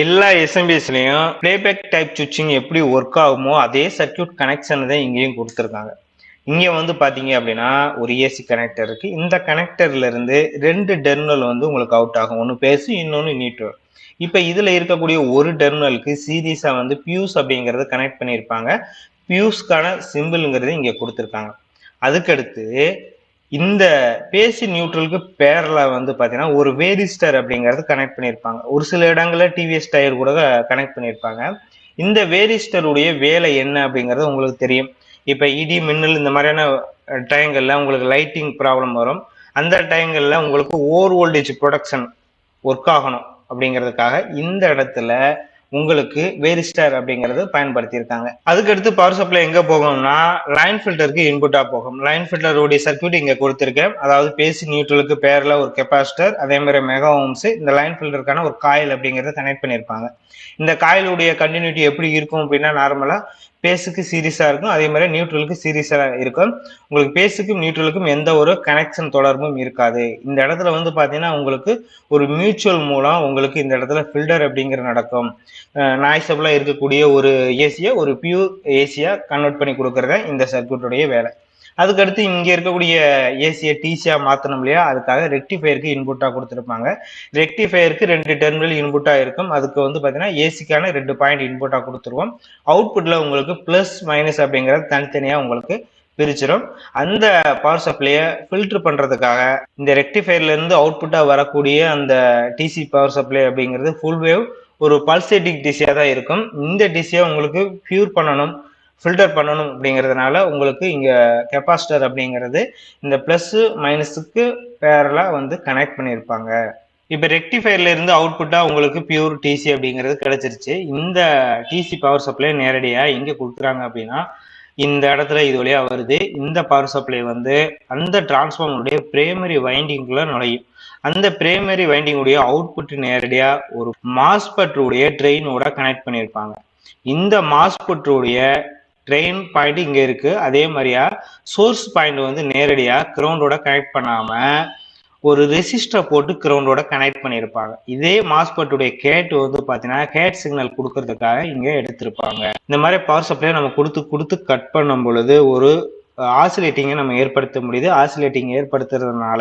எல்லா எஸ்எம்பிஎஸ்லையும் playback type சுவிட்சிங் எப்படி ஒர்க் ஆகுமோ அதே சர்க்யூட் கனெக்ஷன் தான் இங்கேயும் கொடுத்துருக்காங்க. இங்கே வந்து பார்த்தீங்க அப்படின்னா ஒரு ஏசி கனெக்டர் இருக்குது இந்த கனெக்டர்ல இருந்து ரெண்டு டெர்மினல் வந்து உங்களுக்கு அவுட் ஆகும். ஒன்று பேசி இன்னொன்று நீட்டு இப்போ இதில் இருக்கக்கூடிய ஒரு டெர்மினலுக்கு சீரியஸாக வந்து பியூஸ் அப்படிங்கிறத கனெக்ட் பண்ணியிருப்பாங்க. பியூஸ்க்கான சிம்பிள்ங்கிறது இங்கே கொடுத்துருக்காங்க. அதுக்கடுத்து இந்த பேசி நியூட்ரலுக்கு பேரில் வந்து பார்த்தீங்கன்னா ஒரு வேரிஸ்டர் அப்படிங்கிறது கனெக்ட் பண்ணியிருப்பாங்க. ஒரு சில இடங்களில் டிவிஎஸ் டயர் கூட கனெக்ட் பண்ணியிருப்பாங்க. இந்த வேரிஸ்டருடைய வேலை என்ன அப்படிங்கிறது உங்களுக்கு தெரியும். இப்போ இடி மின்னல் இந்த மாதிரியான டயங்களில் உங்களுக்கு லைட்டிங் ப்ராப்ளம் வரும். அந்த டயங்களில் உங்களுக்கு ஓவர் வோல்டேஜ் ப்ரொடக்ஷன் ஒர்க் ஆகணும் அப்படிங்கிறதுக்காக இந்த இடத்துல உங்களுக்கு வேரிஸ்டர் அப்படிங்கறது பயன்படுத்தியிருக்காங்க. அதுக்கடுத்து பவர் சப்ளை எங்க போகும்னா லைன் ஃபில்டருக்கு இன்புட்டா போகும். லைன் ஃபில்டருடைய சர்க்யூட் இங்க கொடுத்திருக்கேன். அதாவது பேசி நியூட்ரலுக்கு பேர்ல ஒரு கெப்பாசிட்டர் அதே மாதிரி மெகா ஓம்ஸ் இந்த லைன் ஃபில்டருக்கான ஒரு காயில் அப்படிங்கறத கனெக்ட் பண்ணியிருப்பாங்க. இந்த காயிலுடைய கண்டினியூட்டி எப்படி இருக்கும் அப்படின்னா நார்மலா பேஸுக்கு சீரியஸாக இருக்கும். அதே மாதிரி நியூட்ரலுக்கு சீரியஸாக இருக்கும். உங்களுக்கு பேஸுக்கும் நியூட்ரலுக்கும் எந்த ஒரு கனெக்ஷன் தொடர்பும் இருக்காது. இந்த இடத்துல வந்து பார்த்தீங்கன்னா உங்களுக்கு ஒரு மியூச்சுவல் மூலம் உங்களுக்கு இந்த இடத்துல ஃபில்டர் அப்படிங்கிற நடக்கும். நாய்ஸபிளாக இருக்கக்கூடிய ஒரு ஏசியை ஒரு பியூர் ஏசியாக கன்வெர்ட் பண்ணி கொடுக்குறத இந்த சர்க்கியூட்டுடைய வேலை. அதுக்கடுத்து இங்கே இருக்கக்கூடிய ஏசியை டிசியாக மாற்றணும் இல்லையா? அதுக்காக ரெக்டிஃபயருக்கு இன்புட்டாக கொடுத்துருப்பாங்க. ரெக்டிஃபயருக்கு ரெண்டு டெர்மினல் இன்புட்டாக இருக்கும். அதுக்கு வந்து பார்த்தீங்கன்னா ஏசிக்கான ரெண்டு பாயிண்ட் இன்புட்டாக கொடுத்துருவோம். அவுட்புட்டில் உங்களுக்கு ப்ளஸ் மைனஸ் அப்படிங்கிறது தனித்தனியாக உங்களுக்கு பிரிச்சிடும் அந்த பவர் சப்ளையை ஃபில்டர் பண்ணுறதுக்காக இந்த ரெக்டிஃபையர்லேருந்து அவுட்புட்டாக வரக்கூடிய அந்த டிசி பவர் சப்ளை அப்படிங்கிறது ஃபுல் வேவ் ஒரு பல்சேட்டிக் டிசியாக தான் இருக்கும். இந்த டிசியை உங்களுக்கு பியூர் பண்ணணும். ஃபில்டர் பண்ணணும் அப்படிங்கிறதுனால உங்களுக்கு இங்கே கெப்பாசிட்டர் அப்படிங்கிறது இந்த ப்ளஸ்ஸு மைனஸுக்கு பேரலாக வந்து கனெக்ட் பண்ணியிருப்பாங்க. இப்போ ரெக்டிஃபயர்ல இருந்து உங்களுக்கு பியூர் டிசி அப்படிங்கிறது கிடைச்சிருச்சு. இந்த டிசி பவர் சப்ளை நேரடியாக எங்கே கொடுக்குறாங்க அப்படின்னா இந்த இடத்துல இது வழியாக வருது. இந்த பவர் சப்ளை வந்து அந்த டிரான்ஸ்ஃபார்மருடைய பிரைமரி வைண்டிங்குள்ளே நுழையும். அந்த பிரைமரி வைண்டிங்குடைய அவுட்புட் நேரடியாக ஒரு மாஸ்பட்ருடைய ட்ரெயினோட கனெக்ட் பண்ணியிருப்பாங்க. இந்த மாஸ்பெட்டுடைய ட்ரெயின் பாயிண்ட் இங்கே இருக்குது அதே மாதிரியா சோர்ஸ் பாயிண்ட் வந்து நேரடியாக கிரவுண்டோட கனெக்ட் பண்ணாமல் ஒரு ரெசிஸ்டரை போட்டு கிரவுண்டோட கனெக்ட் பண்ணியிருப்பாங்க. இதே மாஸ்பெட்டுடைய கேட் வந்து பார்த்தீங்கன்னா கேட் சிக்னல் கொடுக்கறதுக்காக இங்கே எடுத்திருப்பாங்க. இந்த மாதிரி பவர் சப்ளை நம்ம கொடுத்து கொடுத்து கட் பண்ணும் பொழுது ஒரு ஆசிலேட்டிங்கை நம்ம ஏற்படுத்த முடியுது. ஆசிலேட்டிங் ஏற்படுத்துறதுனால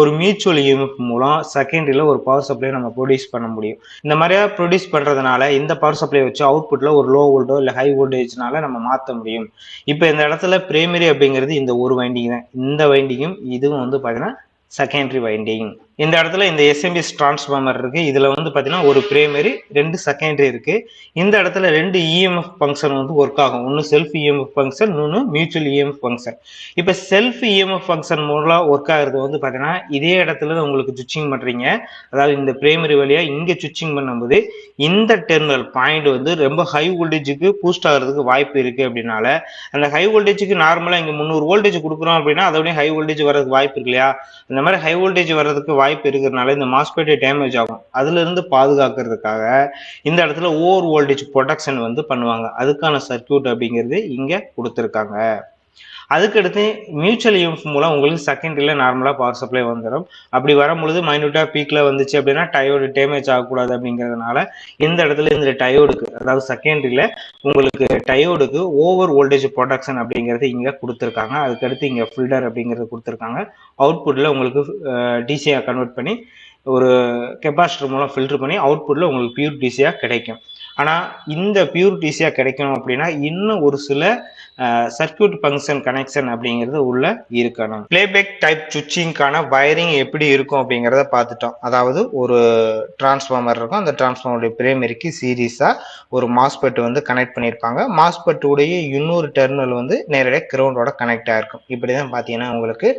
ஒரு மியூச்சுவல் யூனிட் மூலம் செகண்டரியில் ஒரு பவர் சப்ளை நம்ம ப்ரொடியூஸ் பண்ண முடியும். இந்த மாதிரியாக ப்ரொடியூஸ் பண்றதுனால இந்த பவர் சப்ளை வச்சு அவுட்புட்டில் ஒரு லோ வோல்டோ இல்லை ஹை வோல்டேஜ்னால நம்ம மாற்ற முடியும். இப்போ இந்த இடத்துல பிரைமரி அப்படிங்கிறது இந்த ஒரு வைண்டிங் தான். இந்த வைண்டிங்கும் இதுவும் வந்து பார்த்தீங்கன்னா செகண்டரி வைண்டிங் இந்த இடத்துல இந்த எஸ்எம்பிஎஸ் டிரான்ஸ்ஃபார்மர் இருக்கு. இதுல வந்து பாத்தீங்கன்னா ஒரு பிரைமரி ரெண்டு செகண்டரி இருக்கு. இந்த இடத்துல ரெண்டு இஎம்எஃப் ஃபங்க்ஷன் வந்து ஒர்க் ஆகும். ஒன்று செல்ஃப் இஎம்எஃப் ஃபங்க்ஷன் இன்னொன்று மியூச்சுவல் இஎம்எஃப் ஃபங்க்ஷன் இப்போ செல்ஃப் இஎம்எஃப் ஃபங்க்ஷன் மூலம் ஒர்க் ஆகுறது வந்து பாத்தீங்கன்னா இதே இடத்துல உங்களுக்கு சுவிச்சிங் பண்றீங்க. அதாவது இந்த பிரைமரி வழியா இங்க சுவிச்சிங் பண்ணும்போது இந்த டெர்மினல் பாயிண்ட் வந்து ரொம்ப ஹை வோல்டேஜுக்கு பூஸ்ட் ஆகிறதுக்கு வாய்ப்பு இருக்கு அப்படின்னால அந்த ஹை வோல்டேஜுக்கு நார்மலா இங்க முந்நூறு வோல்டேஜ் கொடுக்குறோம் அப்படின்னா அதோடய ஹை வோல்டேஜ் வரதுக்கு வாய்ப்பு இருக்கு இல்லையா? இந்த மாதிரி ஹை வோல்டேஜ் வர்றதுக்கு வாய்ப்பு இருக்கிறதுனால இந்த மாஸ்பேட்டை டேமேஜ் ஆகும். அதுலேருந்து பாதுகாக்கிறதுக்காக இந்த இடத்துல ஓவர் வோல்டேஜ் ப்ரொடக்ஷன் வந்து பண்ணுவாங்க. அதுக்கான சர்க்கியூட் அப்படிங்கிறது இங்கே கொடுத்துருக்காங்க. அதுக்கடுத்து மியூச்சுவல் இஎம்எஃப் மூலம் உங்களுக்கு செகண்டரியில் நார்மலாக பவர் சப்ளை வந்துடும் அப்படி வரும்பொழுது மைனூட்டா பீக்கில் வந்துச்சு அப்படின்னா டயோடு டேமேஜ் ஆகக்கூடாது அப்படிங்கிறதுனால இந்த இடத்துல இந்த டயோடுக்கு அதாவது செகண்டரியில் உங்களுக்கு டயோடுக்கு ஓவர் வோல்டேஜ் ப்ரொடக்ஷன் அப்படிங்கிறது இங்கே கொடுத்துருக்காங்க. அதுக்கடுத்து இங்கே ஃபில்டர் அப்படிங்கிறது கொடுத்துருக்காங்க. அவுட்புட்டில் உங்களுக்கு டிசியாக கன்வெர்ட் பண்ணி ஒரு கெப்பாசிட்டர் மூலம் ஃபில்டர் பண்ணி அவுட்புட்டில் உங்களுக்கு பியூர் டிசியாக கிடைக்கும். ஆனால் இந்த பியூர் டிசியாக கிடைக்கணும் அப்படின்னா இன்னும் ஒரு சில சர்க்கியூட் ஃபங்க்ஷன் கனெக்ஷன் அப்படிங்கிறது உள்ள இருக்கணும். பிளேபேக் டைப் சுவிட்சிங்கான வயரிங் எப்படி இருக்கும் அப்படிங்கிறத பார்த்துட்டோம். அதாவது ஒரு டிரான்ஸ்ஃபார்மர் இருக்கும். அந்த டிரான்ஸ்ஃபார்மருடைய பிரைமரிக்கு சீரியஸாக ஒரு மாஸ்பெட் வந்து கனெக்ட் பண்ணியிருப்பாங்க. மாஸ்பெட்டுடைய இன்னொரு டெர்மினல் வந்து நேரடியாக கிரவுண்டோட கனெக்ட் ஆயிருக்கும். இப்படிதான் பார்த்தீங்கன்னா உங்களுக்கு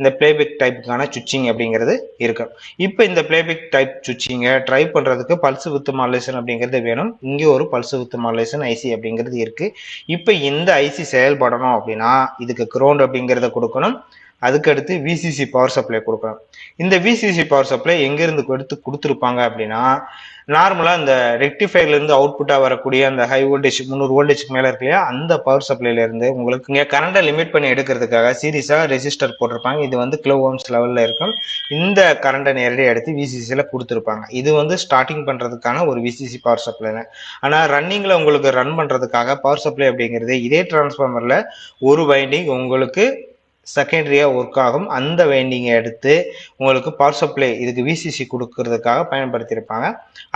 இந்த பிளேபேக் டைப்புக்கான சுவிட்சிங் அப்படிங்கிறது இருக்கும். இப்போ இந்த பிளேபேக் டைப் சுவிட்சிங்கை ட்ரை பண்ணுறதுக்கு பல்ஸ் வித் மாலேஷன் அப்படிங்கிறது வேணும். இங்கே ஒரு பல்ஸ் வித் மாலேஷன் ஐசி அப்படிங்கிறது இருக்குது இப்போ இந்த ஐசி செயல்படணும் அப்படின்னா இதுக்கு கிரவுண்ட் அப்படிங்கிறத கொடுக்கணும். அதுக்கடுத்து விசிசி பவர் சப்ளை கொடுக்குறோம் இந்த விசிசி பவர் சப்ளை எங்கேருந்து எடுத்து கொடுத்துருப்பாங்க அப்படின்னா நார்மலாக இந்த ரெக்டிஃபைலேருந்து அவுட்புட்டாக வரக்கூடிய அந்த ஹை வோல்டேஜ் முந்நூறு வோல்டேஜ்க்கு மேலே இருக்கு இல்லையா? அந்த பவர் சப்ளைலேருந்து உங்களுக்கு இங்கே கரண்ட்டை லிமிட் பண்ணி எடுக்கிறதுக்காக சீரியஸாக ரெசிஸ்டர் போட்டிருப்பாங்க. இது வந்து கிலோ ஓம்ஸ் லெவலில் இருக்கும். இந்த கரண்ட்டை நேரடியாக எடுத்து விசிசியில் கொடுத்துருப்பாங்க. இது வந்து ஸ்டார்டிங் பண்ணுறதுக்கான ஒரு விசிசி பவர் சப்ளைன்னு ஆனால் ரன்னிங்கில் உங்களுக்கு ரன் பண்ணுறதுக்காக பவர் சப்ளை அப்படிங்கிறது இதே டிரான்ஸ்ஃபார்மரில் ஒரு வைண்டிங் உங்களுக்கு செகண்டரியாக ஒர்க் ஆகும். அந்த வைண்டிங்கை எடுத்து உங்களுக்கு பவர் சப்ளை இதுக்கு விசிசி கொடுக்கறதுக்காக பயன்படுத்தியிருப்பாங்க.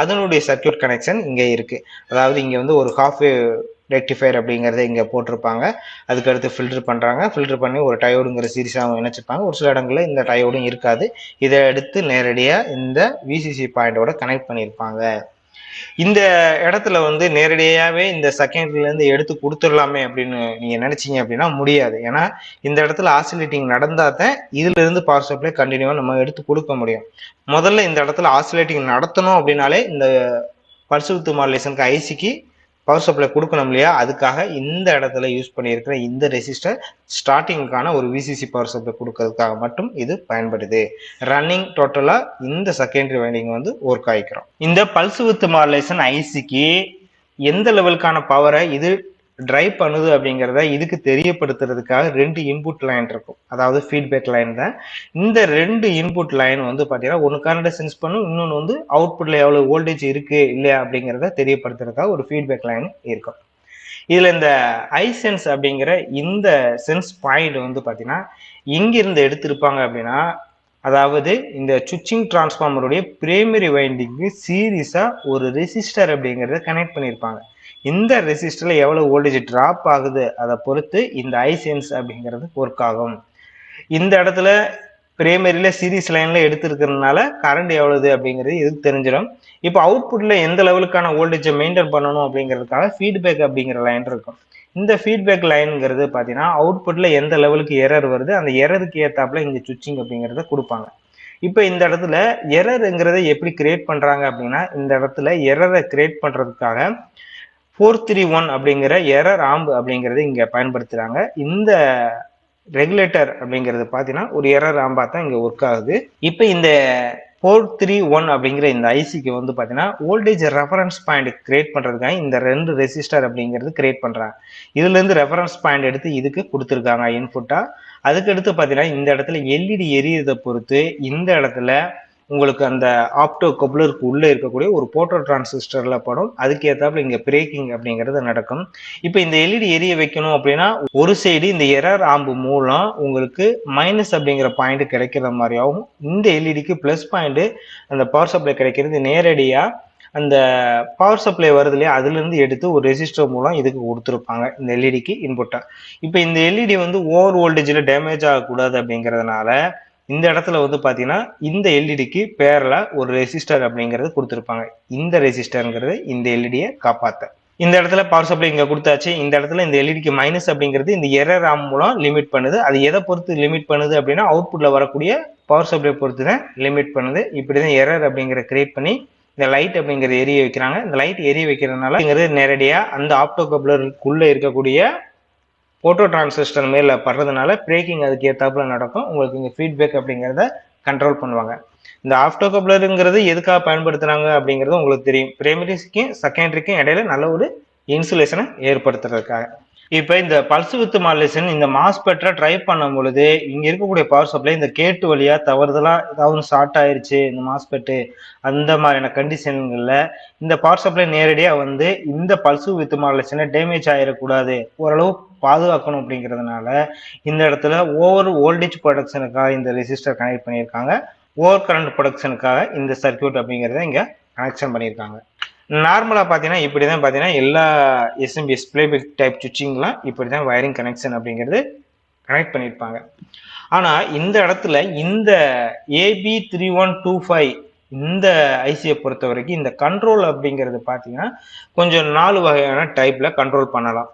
அதனுடைய சர்க்யூட் கனெக்ஷன் இங்கே இருக்குது அதாவது இங்கே வந்து ஒரு ஹாஃப் ரெக்டிஃபயர் அப்படிங்கிறத இங்கே போட்டிருப்பாங்க. அதுக்கடுத்து ஃபில்டர் பண்ணுறாங்க ஃபில்டர் பண்ணி ஒரு டயோடுங்கிற சீரிஸாகவும் இணைச்சிருப்பாங்க. ஒரு சில இடங்களில் இந்த டயோடும் இருக்காது. இதை எடுத்து நேரடியாக இந்த விசிசி பாயிண்டோட கனெக்ட் பண்ணியிருப்பாங்க. இந்த இடத்துல வந்து நேரடியாகவே இந்த செகண்ட்லேருந்து எடுத்து கொடுத்துடலாமே அப்படின்னு நீங்கள் நினச்சிங்க அப்படின்னா முடியாது. ஏன்னா இந்த இடத்துல ஆசிலேட்டிங் நடந்தால் தான் இதுலேருந்து பவர் சப்ளை கண்டினியூவாக நம்ம எடுத்து கொடுக்க முடியும். முதல்ல இந்த இடத்துல ஆசிலேட்டிங் நடத்தணும் அப்படின்னாலே இந்த பர்சுத்து மாடுலேஷனுக்கு ஐசிக்கு பவர் சப்ளை கொடுக்கணும் இல்லையா? அதுக்காக இந்த இடத்துல யூஸ் பண்ணியிருக்கிற இந்த ரெசிஸ்டர் ஸ்டார்டிங்கான ஒரு விசிசி பவர் சப்ளை கொடுக்கறதுக்காக மட்டும் இது பயன்படுது. ரன்னிங் டோட்டலாக இந்த செகண்டரி வைண்டிங் வந்து ஒர்க் ஆகிக்கிறோம் இந்த பல்ஸ் வித் மாடலேஷன் ஐசிக்கு எந்த லெவலுக்கான பவரை இது டிரைவ் பண்ணுது அப்படிங்கிறத இதுக்கு தெரியப்படுத்துறதுக்காக ரெண்டு இன்புட் லைன் இருக்கும். அதாவது ஃபீட்பேக் லைன் தான். இந்த ரெண்டு இன்புட் லைன் வந்து பார்த்தீங்கன்னா ஒன்று கரண்ட்டை சென்ஸ் பண்ணும் இன்னொன்று வந்து அவுட்புட்டில் எவ்வளோ வோல்டேஜ் இருக்கு இல்லையா அப்படிங்கிறத தெரியப்படுத்துறதுக்காக ஒரு ஃபீட்பேக் லைன் இருக்கும். இதில் இந்த ஐ சென்ஸ் அப்படிங்கிற இந்த சென்ஸ் பாயிண்ட் வந்து பார்த்தீங்கன்னா இங்கிருந்து எடுத்திருப்பாங்க அப்படின்னா அதாவது இந்த சுவிச்சிங் டிரான்ஸ்ஃபார்மருடைய பிரைமரி வைண்டிங்க்கு சீரியஸாக ஒரு ரெசிஸ்டர் அப்படிங்கிறத கனெக்ட் பண்ணியிருப்பாங்க இந்த ரெசிஸ்டரில் எவ்வளவு வோல்டேஜ் டிராப் ஆகுது? அதை பொறுத்து இந்த ஐசென்ஸ் அப்படிங்கிறது ஒர்க் ஆகும். இந்த இடத்துல பிரைமரியில் சீரிஸ் லைனில் எடுத்திருக்கிறதுனால கரண்ட் எவ்வளவு அப்படிங்கிறது இது தெரிஞ்சிடும். இப்போ அவுட்புட்டில் எந்த லெவலுக்கான வோல்டேஜை மெயின்டைன் பண்ணணும் அப்படிங்கிறதுக்காக ஃபீட்பேக் அப்படிங்கிற லைன் இருக்கும். இந்த ஃபீட்பேக் லைனுங்கிறது பார்த்தீங்கன்னா அவுட்புட்டில் எந்த லெவலுக்கு எரர் வருது அந்த எரருக்கு ஏற்றாப்புல இங்கே சுவிச்சிங் அப்படிங்கிறத கொடுப்பாங்க. இப்போ இந்த இடத்துல எரருங்கிறத எப்படி கிரியேட் பண்ணுறாங்க அப்படின்னா இந்த இடத்துல எரரை கிரியேட் பண்ணுறதுக்காக ஃபோர் த்ரீ ஒன் அப்படிங்கிற எரர் ஆம்பு அப்படிங்கிறது இங்கே பயன்படுத்துகிறாங்க இந்த ரெகுலேட்டர் அப்படிங்கிறது பார்த்தீங்கன்னா ஒரு எரர் ஆம்பா தான் இங்கே ஒர்க் ஆகுது. இப்போ இந்த ஃபோர் த்ரீ ஒன் அப்படிங்கிற இந்த ஐசிக்கு வந்து பார்த்தீங்கன்னா ஓல்டேஜ் ரெஃபரன்ஸ் பாயிண்ட் கிரியேட் பண்ணுறதுக்காக இந்த ரெண்டு ரெசிஸ்டர் அப்படிங்கிறது கிரியேட் பண்ணுறாங்க இதுலேருந்து ரெஃபரன்ஸ் பாயிண்ட் எடுத்து இதுக்கு கொடுத்துருக்காங்க இன்புட்டாக அதுக்கு அடுத்து பார்த்தீங்கன்னா இந்த இடத்துல எல்இடி எரியதை பொறுத்து இந்த இடத்துல உங்களுக்கு அந்த ஆப்டோ கப்ளருக்கு உள்ளே இருக்கக்கூடிய ஒரு போட்டோ டிரான்சிஸ்டரில் படம். அதுக்கு ஏற்றாப்புல இங்கே பிரேக்கிங் அப்படிங்கிறது நடக்கும். இப்போ இந்த எல்இடி எரிய வைக்கணும் அப்படின்னா ஒரு சைடு இந்த எரர் ஆம்பு மூலம் உங்களுக்கு மைனஸ் அப்படிங்கிற பாயிண்ட் கிடைக்கிற மாதிரியாகவும் இந்த எல்இடிக்கு ப்ளஸ் பாயிண்ட் அந்த பவர் சப்ளை கிடைக்கிறது நேரடியாக அந்த பவர் சப்ளை வருது இல்லையா அதுலேருந்து எடுத்து ஒரு ரெசிஸ்டர் மூலம் இதுக்கு கொடுத்துருப்பாங்க இந்த எல்இடிக்கு இன்புட்டாக இப்போ இந்த எல்இடி வந்து ஓவர் வோல்டேஜில் டேமேஜ் ஆகக்கூடாது அப்படிங்கிறதுனால இந்த இடத்துல வந்து பார்த்தீங்கன்னா இந்த எல்இடிக்கு பேரில் ஒரு ரெசிஸ்டர் அப்படிங்கிறது கொடுத்துருப்பாங்க. இந்த ரெசிஸ்டருங்கிறது இந்த எல்இடியை காப்பாற்ற இந்த இடத்துல பவர் சப்ளை இங்கே கொடுத்தாச்சு. இந்த இடத்துல இந்த எல்இடிக்கு மைனஸ் அப்படிங்கிறது இந்த எரர் ஆம் மூலம் லிமிட் பண்ணுது. அது எதை பொறுத்து லிமிட் பண்ணுது அப்படின்னா அவுட்புட்டில் வரக்கூடிய பவர் சப்ளை பொறுத்து தான் லிமிட் பண்ணுது. இப்படி தான் எரர் அப்படிங்கிற கிரியேட் பண்ணி இந்த லைட் அப்படிங்கிறது எரிய வைக்கிறாங்க. இந்த லைட் எரிய வைக்கிறதுனால நேரடியாக அந்த ஆப்டோ கப்ளருக்குள்ளே இருக்கக்கூடிய போட்டோ டிரான்சிஸ்டர் மேல படுறதுனால பிரேக்கிங் அதுக்கு ஏற்றாப்புல நடக்கும். உங்களுக்கு இங்கே ஃபீட்பேக் அப்படிங்கிறத கண்ட்ரோல் பண்ணுவாங்க. இந்த ஆஃப்டோ கப்ளருங்கிறது எதுக்காக பயன்படுத்துறாங்க அப்படிங்கிறது உங்களுக்கு தெரியும். பிரைமரிக்கும் செகண்டரிக்கும் இடையில நல்ல ஒரு இன்சுலேஷனை ஏற்படுத்துறதுக்காக. இப்போ இந்த பல்ஸ் வித் மாடுலேஷன் இந்த மாஸ்பெட்டரை ட்ரை பண்ணும் பொழுது இங்க இருக்கக்கூடிய பவர் சப்ளை இந்த கேட்டு வழியா தவறுதலா ஏதாவது ஷார்ட் ஆயிருச்சு இந்த மாஸ்பெட்டு அந்த மாதிரியான கண்டிஷன்கள்ல இந்த பவர் சப்ளை நேரடியா வந்து இந்த பல்ஸ் வித் மாடுலேஷனை டேமேஜ் ஆயிடக்கூடாது. ஓரளவு பாதுகாக்கணும் அப்படிங்கிறதுனால இந்த இடத்துல ஓவர் வோல்டேஜ் ப்ரொடக்ஷனுக்காக இந்த ரெசிஸ்டர் கனெக்ட் பண்ணியிருக்காங்க. ஓவர் கரண்ட் ப்ரொடக்ஷனுக்காக இந்த சர்க்கியூட் அப்படிங்கிறத இங்கே கனெக்ஷன் பண்ணியிருக்காங்க. நார்மலாக பார்த்தீங்கன்னா இப்படி தான் பார்த்தீங்கன்னா எல்லா எஸ்எம்பிஎஸ் பிளேபேக் டைப் சுவிட்சிங்லாம் இப்படி தான் வயரிங் கனெக்ஷன் அப்படிங்கிறது கனெக்ட் பண்ணியிருப்பாங்க. ஆனால் இந்த இடத்துல இந்த AP three one two five இந்த ஐசியை பொறுத்த வரைக்கும் இந்த கண்ட்ரோல் அப்படிங்கிறது பார்த்தீங்கன்னா கொஞ்சம் நாலு வகையான டைப்பில் கண்ட்ரோல் பண்ணலாம்.